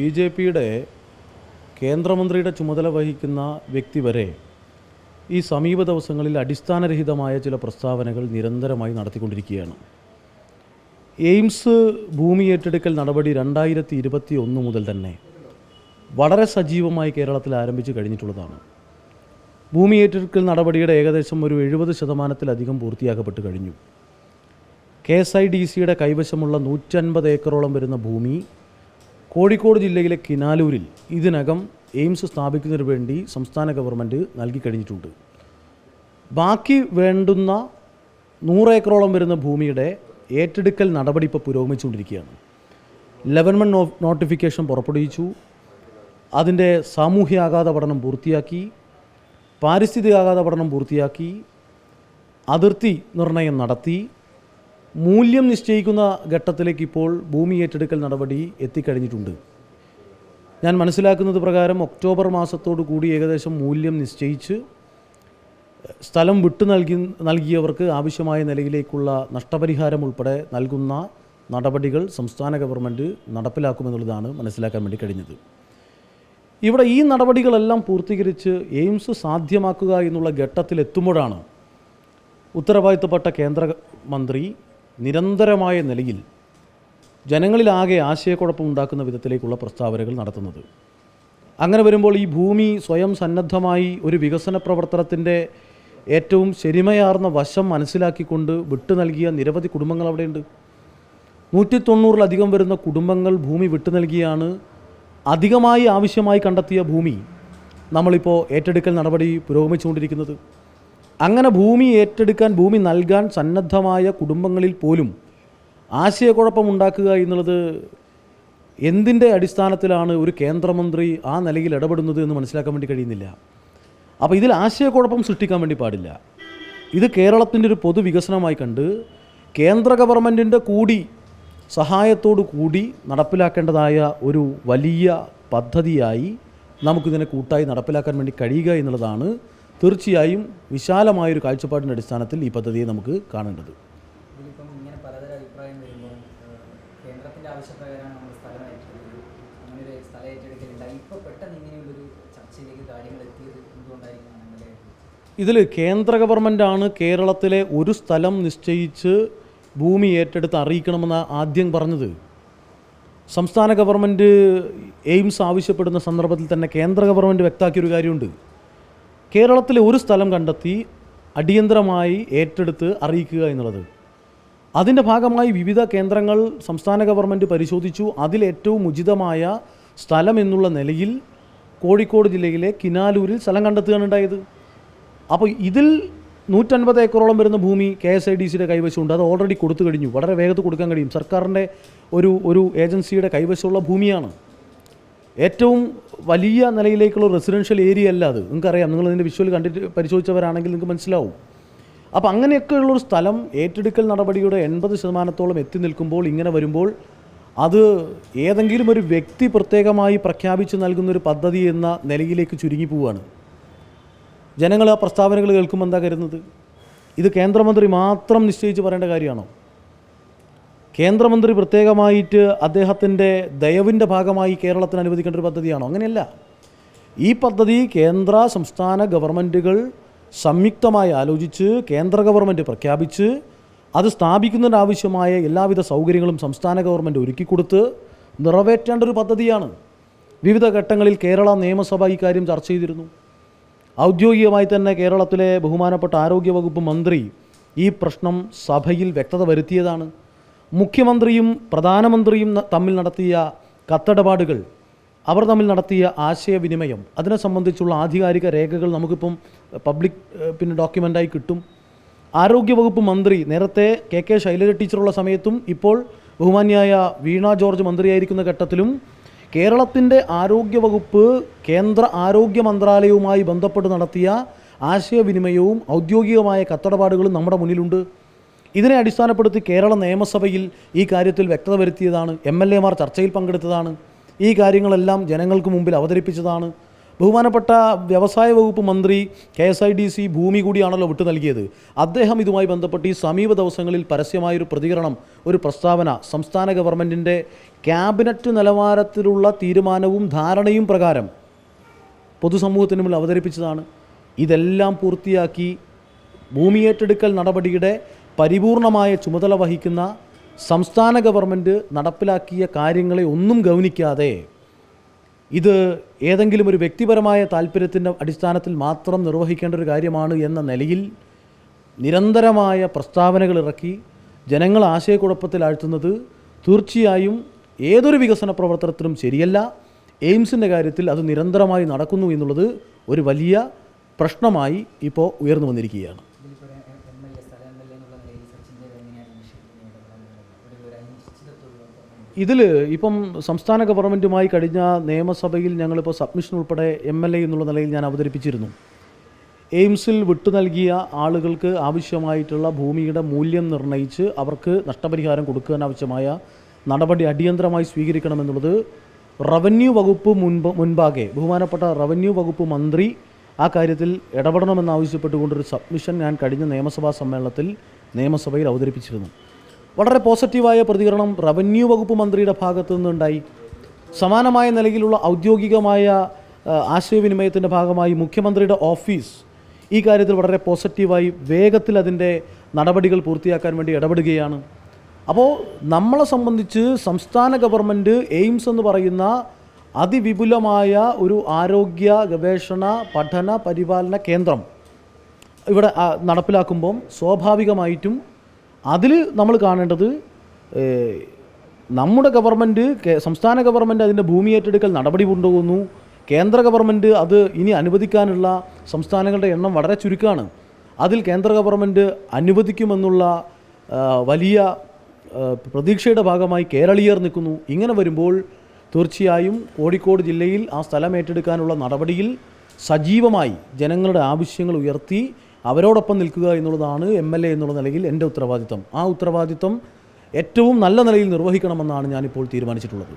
B J പിയുടെ കേന്ദ്രമന്ത്രിയുടെ ചുമതല വഹിക്കുന്ന വ്യക്തി വരെ ഈ സമീപ ദിവസങ്ങളിൽ അടിസ്ഥാനരഹിതമായ ചില പ്രസ്താവനകൾ നിരന്തരമായി നടത്തിക്കൊണ്ടിരിക്കുകയാണ്. എയിംസ് ഭൂമി ഏറ്റെടുക്കൽ നടപടി രണ്ടായിരത്തി ഇരുപത്തി ഒന്ന് മുതൽ തന്നെ വളരെ സജീവമായി കേരളത്തിൽ ആരംഭിച്ചു കഴിഞ്ഞിട്ടുള്ളതാണ്. ഭൂമി ഏറ്റെടുക്കൽ നടപടിയുടെ ഏകദേശം ഒരു എഴുപത് ശതമാനത്തിലധികം പൂർത്തിയാക്കപ്പെട്ട് കഴിഞ്ഞു. കെ എസ് ഐ ഡി സിയുടെ കൈവശമുള്ള നൂറ്റൻപത് ഏക്കറോളം വരുന്ന ഭൂമി കോഴിക്കോട് ജില്ലയിലെ കിനാലൂരിൽ ഇതിനകം എയിംസ് സ്ഥാപിക്കുന്നതിന് വേണ്ടി സംസ്ഥാന ഗവൺമെന്റ് നൽകിക്കഴിഞ്ഞിട്ടുണ്ട് ബാക്കി വേണ്ടുന്ന നൂറേക്കറോളം വരുന്ന ഭൂമിയുടെ ഏറ്റെടുക്കൽ നടപടി ഇപ്പോൾ പുരോഗമിച്ചുകൊണ്ടിരിക്കുകയാണ്. ലെവൻമെന്റ് നോ നോട്ടിഫിക്കേഷൻ പുറപ്പെടുവിച്ചു. അതിന്റെ സാമൂഹ്യാഘാത പഠനം പൂർത്തിയാക്കി. പാരിസ്ഥിതികാഘാത പഠനം പൂർത്തിയാക്കി. അതിർത്തി നിർണയം നടത്തി. മൂല്യം നിശ്ചയിക്കുന്ന ഘട്ടത്തിലേക്ക് ഇപ്പോൾ ഭൂമി ഏറ്റെടുക്കൽ നടപടി എത്തിക്കഴിഞ്ഞിട്ടുണ്ട്. ഞാൻ മനസ്സിലാക്കുന്നത് പ്രകാരം ഒക്ടോബർ മാസത്തോടു കൂടി ഏകദേശം മൂല്യം നിശ്ചയിച്ച് സ്ഥലം വിട്ടു നൽകി നൽകിയവർക്ക് ആവശ്യമായ നിലയിലേക്കുള്ള നഷ്ടപരിഹാരം ഉൾപ്പെടെ നൽകുന്ന നടപടികൾ സംസ്ഥാന ഗവൺമെന്റ് നടപ്പിലാക്കുമെന്നുള്ളതാണ് മനസ്സിലാക്കാൻ വേണ്ടി കഴിഞ്ഞത്. ഇവിടെ ഈ നടപടികളെല്ലാം പൂർത്തീകരിച്ച് എയിംസ് സാധ്യമാക്കുക എന്നുള്ള ഘട്ടത്തിലെത്തുമ്പോഴാണ് ഉത്തരവാദിത്തപ്പെട്ട കേന്ദ്ര മന്ത്രി നിരന്തരമായ നിലയിൽ ജനങ്ങളിലാകെ ആശയക്കുഴപ്പം ഉണ്ടാക്കുന്ന വിധത്തിലേക്കുള്ള പ്രസ്താവനകൾ നടത്തുന്നത്. അങ്ങനെ വരുമ്പോൾ ഈ ഭൂമി സ്വയം സന്നദ്ധമായി ഒരു വികസന പ്രവർത്തനത്തിന്റെ ഏറ്റവും ശരിമയാർന്ന വശം മനസ്സിലാക്കിക്കൊണ്ട് വിട്ടു നൽകിയ നിരവധി കുടുംബങ്ങൾ അവിടെയുണ്ട്. നൂറ്റി തൊണ്ണൂറിലധികം വരുന്ന കുടുംബങ്ങൾ ഭൂമി വിട്ടു നൽകിയാണ്. അധികമായി ആവശ്യമായി കണ്ടെത്തിയ ഭൂമി നമ്മളിപ്പോൾ ഏറ്റെടുക്കൽ നടപടി പുരോഗമിച്ചുകൊണ്ടിരിക്കുന്നത്. അങ്ങനെ ഭൂമി ഏറ്റെടുക്കാൻ ഭൂമി നൽകാൻ സന്നദ്ധമായ കുടുംബങ്ങളിൽ പോലും ആശയക്കുഴപ്പമുണ്ടാക്കുക എന്നുള്ളത് എന്തിന്റെ അടിസ്ഥാനത്തിലാണ് ഒരു കേന്ദ്രമന്ത്രി ആ നിലയിൽ ഇടപെടുന്നത് എന്ന് മനസ്സിലാക്കാൻ വേണ്ടി കഴിയുന്നില്ല. അപ്പോൾ ഇതിൽ ആശയക്കുഴപ്പം സൃഷ്ടിക്കാൻ വേണ്ടി പാടില്ല. ഇത് കേരളത്തിന്റെ ഒരു പൊതുവികസനമായി കണ്ട് കേന്ദ്ര ഗവൺമെന്റിന്റെ കൂടി സഹായത്തോടു കൂടി നടപ്പിലാക്കേണ്ടതായ ഒരു വലിയ പദ്ധതിയായി നമുക്കിതിനെ കൂട്ടായി നടപ്പിലാക്കാൻ വേണ്ടി കഴിയുക എന്നുള്ളതാണ് തീർച്ചയായും വിശാലമായൊരു കാഴ്ചപ്പാടിന്റെ അടിസ്ഥാനത്തിൽ ഈ പദ്ധതിയെ നമുക്ക് കാണേണ്ടത്. ഇതിൽ കേന്ദ്ര ഗവൺമെന്റാണ് കേരളത്തിലെ ഒരു സ്ഥലം നിശ്ചയിച്ച് ഭൂമി ഏറ്റെടുത്ത് അറിയിക്കണമെന്ന് ആദ്യം പറഞ്ഞത്. സംസ്ഥാന ഗവൺമെന്റ് എയിംസ് ആവശ്യപ്പെടുന്ന സന്ദർഭത്തിൽ തന്നെ കേന്ദ്ര ഗവൺമെന്റ് വ്യക്തമാക്കിയൊരു കാര്യമുണ്ട്. കേരളത്തിലെ ഒരു സ്ഥലം കണ്ടെത്തി അടിയന്തരമായി ഏറ്റെടുത്ത് അറിയിക്കുക എന്നുള്ളത്. അതിന്റെ ഭാഗമായി വിവിധ കേന്ദ്രങ്ങൾ സംസ്ഥാന ഗവൺമെന്റ് പരിശോധിച്ചു. അതിലേറ്റവും ഉചിതമായ സ്ഥലം എന്നുള്ള നിലയിൽ കോഴിക്കോട് ജില്ലയിലെ കിനാലൂരിൽ സ്ഥലം കണ്ടെത്തുകയാണ് ഉണ്ടായത്. അപ്പോൾ ഇതിൽ നൂറ്റൻപത് ഏക്കറോളം വരുന്ന ഭൂമി കെ എസ് ഐ ഡി സിയുടെ കൈവശമുണ്ട്. അത് ഓൾറെഡി കൊടുത്തു കഴിഞ്ഞു. വളരെ വേഗത്തിൽ കൊടുക്കാൻ കഴിയും. സർക്കാരിന്റെ ഒരു ഒരു ഏജൻസിയുടെ കൈവശമുള്ള ഭൂമിയാണ്. ഏറ്റവും വലിയ നിലയിലേക്കുള്ള റെസിഡൻഷ്യൽ ഏരിയ അല്ല അത്. നിങ്ങൾക്കറിയാം നിങ്ങൾ ഇതിന്റെ വിഷ്വൽ കണ്ടിട്ട് പരിശോധിച്ചവരാണെങ്കിൽ നിങ്ങൾക്ക് മനസ്സിലാവും. അപ്പോൾ അങ്ങനെയൊക്കെയുള്ളൊരു സ്ഥലം ഏറ്റെടുക്കൽ നടപടിയുടെ എൺപത് ശതമാനത്തോളം എത്തി നിൽക്കുമ്പോൾ ഇങ്ങനെ വരുമ്പോൾ അത് ഏതെങ്കിലും ഒരു വ്യക്തി പ്രത്യേകമായി പ്രഖ്യാപിച്ച് നൽകുന്നൊരു പദ്ധതി എന്ന നിലയിലേക്ക് ചുരുങ്ങി പോവുകയാണ് ജനങ്ങൾ ആ പ്രസ്താവനകൾ കേൾക്കുമ്പോൾ എന്താ കരുതുന്നത്? ഇത് കേന്ദ്രമന്ത്രി മാത്രം നിശ്ചയിച്ച് പറയേണ്ട കാര്യമാണോ? കേന്ദ്രമന്ത്രി പ്രത്യേകമായിട്ട് അദ്ദേഹത്തിന്റെ ദയവിന്റെ ഭാഗമായി കേരളത്തിന് അനുവദിക്കേണ്ട ഒരു പദ്ധതിയാണോ? അങ്ങനെയല്ല. ഈ പദ്ധതി കേന്ദ്ര സംസ്ഥാന ഗവൺമെന്റുകൾ സംയുക്തമായി ആലോചിച്ച് കേന്ദ്ര ഗവൺമെന്റ് പ്രഖ്യാപിച്ച് അത് സ്ഥാപിക്കുന്നതിനാവശ്യമായ എല്ലാവിധ സൗകര്യങ്ങളും സംസ്ഥാന ഗവൺമെന്റ് ഒരുക്കിക്കൊടുത്ത് നിറവേറ്റേണ്ട ഒരു പദ്ധതിയാണ്. വിവിധ ഘട്ടങ്ങളിൽ കേരള നിയമസഭ ഇക്കാര്യം കാര്യം ചർച്ച ചെയ്തിരുന്നു. ഔദ്യോഗികമായി തന്നെ കേരളത്തിലെ ബഹുമാനപ്പെട്ട ആരോഗ്യവകുപ്പ് മന്ത്രി ഈ പ്രശ്നം സഭയിൽ വ്യക്തത വരുത്തിയതാണ്. മുഖ്യമന്ത്രിയും പ്രധാനമന്ത്രിയും തമ്മിൽ നടത്തിയ കത്തിടപാടുകൾ അവർ തമ്മിൽ നടത്തിയ ആശയവിനിമയം അതിനെ സംബന്ധിച്ചുള്ള ആധികാരിക രേഖകൾ നമുക്കിപ്പം പബ്ലിക് പിന്നെ ഡോക്യുമെന്റായി കിട്ടും. ആരോഗ്യവകുപ്പ് മന്ത്രി നേരത്തെ കെ കെ ശൈലജ ടീച്ചറുള്ള സമയത്തും ഇപ്പോൾ ബഹുമാന്യായ വീണ ജോർജ് മന്ത്രിയായിരിക്കുന്ന ഘട്ടത്തിലും കേരളത്തിന്റെ ആരോഗ്യവകുപ്പ് കേന്ദ്ര ആരോഗ്യ മന്ത്രാലയവുമായി ബന്ധപ്പെട്ട് നടത്തിയ ആശയവിനിമയവും ഔദ്യോഗികമായ കത്തടപാടുകളും നമ്മുടെ മുന്നിലുണ്ട്. ഇതിനെ അടിസ്ഥാനപ്പെടുത്തി കേരള നിയമസഭയിൽ ഈ കാര്യത്തിൽ വ്യക്തത വരുത്തിയതാണ്. എം എൽ എമാർ ചർച്ചയിൽ പങ്കെടുത്തതാണ്. ഈ കാര്യങ്ങളെല്ലാം ജനങ്ങൾക്ക് മുമ്പിൽ അവതരിപ്പിച്ചതാണ്. ബഹുമാനപ്പെട്ട വ്യവസായ വകുപ്പ് മന്ത്രി K S I D C ഭൂമി കൂടിയാണല്ലോ വിട്ടു നൽകിയത്. അദ്ദേഹം ഇതുമായി ബന്ധപ്പെട്ട് ഈ സമീപ ദിവസങ്ങളിൽ പരസ്യമായൊരു പ്രതികരണം ഒരു പ്രസ്താവന സംസ്ഥാന ഗവൺമെന്റിന്റെ ക്യാബിനറ്റ് നിലവാരത്തിലുള്ള തീരുമാനവും ധാരണയും പ്രകാരം പൊതുസമൂഹത്തിന് മുന്നിൽ അവതരിപ്പിച്ചതാണ്. ഇതെല്ലാം പൂർത്തിയാക്കി ഭൂമി ഏറ്റെടുക്കൽ നടപടിയുടെ പരിപൂർണമായ ചുമതല വഹിക്കുന്ന സംസ്ഥാന ഗവൺമെന്റ് നടപ്പിലാക്കിയ കാര്യങ്ങളെ ഒന്നും ഗൗനിക്കാതെ ഇത് ഏതെങ്കിലും ഒരു വ്യക്തിപരമായ താല്പര്യത്തിന്റെ അടിസ്ഥാനത്തിൽ മാത്രം നിർവഹിക്കേണ്ട ഒരു കാര്യമാണ് എന്ന നിലയിൽ നിരന്തരമായ പ്രസ്താവനകൾ ഇറക്കി ജനങ്ങൾ ആശയക്കുഴപ്പത്തിലാഴ്ത്തുന്നത് തീർച്ചയായും ഏതൊരു വികസന പ്രവർത്തനത്തിനും ശരിയല്ല. എയിംസിന്റെ കാര്യത്തിൽ അത് നിരന്തരമായി നടക്കുന്നു എന്നുള്ളത് ഒരു വലിയ പ്രശ്നമായി ഇപ്പോൾ ഉയർന്നു വന്നിരിക്കുകയാണ് ഇതിലിപ്പോൾ എം എൽ എ സ്ഥല എം എൽ എ എന്നുള്ള നിലയിൽ സച്ചിന്റെ എങ്ങനെയാണ് ഈ വിഷയത്തിൽ ഇടപെടാൻ ഒരു ഒരു അനിശ്ചിതത്വം ഇതിൽ ഇപ്പം സംസ്ഥാന ഗവൺമെന്റുമായി കഴിഞ്ഞ നിയമസഭയിൽ ഞങ്ങളിപ്പോൾ സബ്മിഷൻ ഉൾപ്പെടെ എം എൽ എ എന്നുള്ള നിലയിൽ ഞാൻ അവതരിപ്പിച്ചിരുന്നു. എയിംസിൽ വിട്ടു നൽകിയ ആളുകൾക്ക് ആവശ്യമായിട്ടുള്ള ഭൂമിയുടെ മൂല്യം നിർണയിച്ച് അവർക്ക് നഷ്ടപരിഹാരം കൊടുക്കാനാവശ്യമായ നടപടി അടിയന്തരമായി സ്വീകരിക്കണമെന്നുള്ളത് റവന്യൂ വകുപ്പ് മുൻപ് മുൻപാകെ ബഹുമാനപ്പെട്ട റവന്യൂ വകുപ്പ് മന്ത്രി ആ കാര്യത്തിൽ ഇടപെടണമെന്നാവശ്യപ്പെട്ടുകൊണ്ടൊരു സബ്മിഷൻ ഞാൻ കഴിഞ്ഞ നിയമസഭാ സമ്മേളനത്തിൽ നിയമസഭയിൽ അവതരിപ്പിച്ചിരുന്നു. വളരെ പോസിറ്റീവായ പ്രതികരണം റവന്യൂ വകുപ്പ് മന്ത്രിയുടെ ഭാഗത്തു നിന്നുണ്ടായി. സമാനമായ നിലയിലുള്ള ഔദ്യോഗികമായ ആശയവിനിമയത്തിന്റെ ഭാഗമായി മുഖ്യമന്ത്രിയുടെ ഓഫീസ് ഈ കാര്യത്തിൽ വളരെ പോസിറ്റീവായി വേഗത്തിൽ അതിന്റെ നടപടികൾ പൂർത്തിയാക്കാൻ വേണ്ടി ഇടപെടുകയാണ്. അപ്പോൾ നമ്മളെ സംബന്ധിച്ച് സംസ്ഥാന ഗവൺമെന്റ് എയിംസ് എന്ന് പറയുന്ന അതിവിപുലമായ ഒരു ആരോഗ്യ ഗവേഷണ പഠന പരിപാലന കേന്ദ്രം ഇവിടെ നടപ്പിലാക്കുമ്പം സ്വാഭാവികമായിട്ടും അതിൽ നമ്മൾ കാണേണ്ടത് നമ്മുടെ ഗവൺമെന്റ് സംസ്ഥാന ഗവൺമെന്റ് അതിന്റെ ഭൂമി ഏറ്റെടുക്കൽ നടപടി കൊണ്ടുപോകുന്നു കേന്ദ്ര ഗവൺമെന്റ് അത് ഇനി അനുവദിക്കാനുള്ള സംസ്ഥാനങ്ങളുടെ എണ്ണം വളരെ ചുരുക്കമാണ് അതിൽ കേന്ദ്ര ഗവൺമെന്റ് അനുവദിക്കുമെന്നുള്ള വലിയ പ്രതീക്ഷയുടെ ഭാഗമായി കേരളീയർ നിൽക്കുന്നു. ഇങ്ങനെ വരുമ്പോൾ തീർച്ചയായും കോഴിക്കോട് ജില്ലയിൽ ആ സ്ഥലം ഏറ്റെടുക്കാനുള്ള നടപടിയിൽ സജീവമായി ജനങ്ങളുടെ ആവശ്യങ്ങൾ ഉയർത്തി അവരോടൊപ്പം നിൽക്കുക എന്നുള്ളതാണ് എം എൽ എ എന്നുള്ള നിലയിൽ എന്റെ ഉത്തരവാദിത്തം ആ ഉത്തരവാദിത്തം ഏറ്റവും നല്ല നിലയിൽ നിർവഹിക്കണമെന്നാണ് ഞാനിപ്പോൾ തീരുമാനിച്ചിട്ടുള്ളത്.